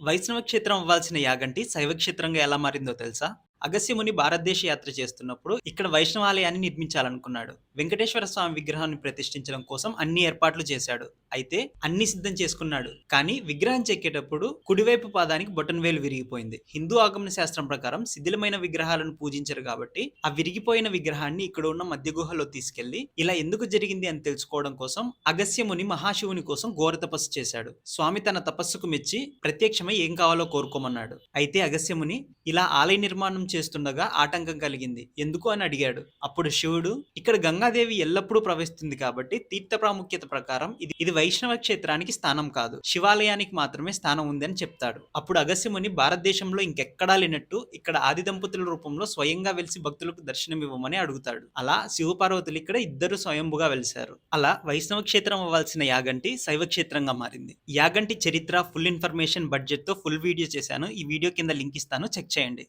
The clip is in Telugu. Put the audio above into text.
వైష్ణవ క్షేత్రం అవ్వాల్సిన యాగంటి శైవ క్షేత్రంగా ఎలా మారిందో తెలుసా? అగస్యముని భారతదేశ యాత్ర చేస్తున్నప్పుడు ఇక్కడ వైష్ణవాలయాన్ని నిర్మించాలనుకున్నాడు. వెంకటేశ్వర స్వామి విగ్రహాన్ని ప్రతిష్ఠించడం కోసం అన్ని ఏర్పాట్లు చేశాడు. అయితే అన్ని సిద్ధం చేసుకున్నాడు. కానీ విగ్రహం చెక్కేటప్పుడు కుడివైపు పాదానికి బొటనవేలు విరిగిపోయింది. హిందూ ఆగమన శాస్త్రం ప్రకారం శిథిలమైన విగ్రహాలను పూజించరు కాబట్టి ఆ విరిగిపోయిన విగ్రహాన్ని ఇక్కడ ఉన్న మధ్య గుహలో తీసుకెళ్ళి ఇలా ఎందుకు జరిగింది అని తెలుసుకోవడం కోసం అగస్యముని మహాశివుని కోసం ఘోర తపస్సు చేశాడు. స్వామి తన తపస్సుకు మెచ్చి ప్రత్యక్షమై ఏం కావాలో కోరుకోమన్నాడు. అయితే అగస్యముని ఇలా ఆలయ నిర్మాణం చేస్తుండగా ఆటంకం కలిగింది. ఎందుకు అని అడిగాడు. అప్పుడు శివుడు ఇక్కడ గంగాదేవి ఎల్లప్పుడూ ప్రవహిస్తుంది కాబట్టి తీర్థ ప్రాముఖ్యత ప్రకారం ఇది ఇది వైష్ణవ క్షేత్రానికి స్థానం కాదు. శివాలయానికి మాత్రమే స్థానం ఉంది అని చెప్తాడు. అప్పుడు అగస్యముని భారతదేశంలో ఇంకెక్కడా లేనట్టు ఇక్కడ ఆది దంపతుల రూపంలో స్వయంగా వెలిసి భక్తులకు దర్శనం ఇవ్వమని అడుగుతాడు. అలా శివపార్వతులు ఇక్కడ ఇద్దరు స్వయంభుగా వెలిశారు. అలా వైష్ణవ క్షేత్రం అవ్వాల్సిన యాగంటి శైవ క్షేత్రంగా మారింది. యాగంటి చరిత్ర ఫుల్ ఇన్ఫర్మేషన్ బడ్జెట్తో ఫుల్ వీడియో చేశాను. ఈ వీడియో కింద లింక్ ఇస్తాను. చెక్ చేయండి.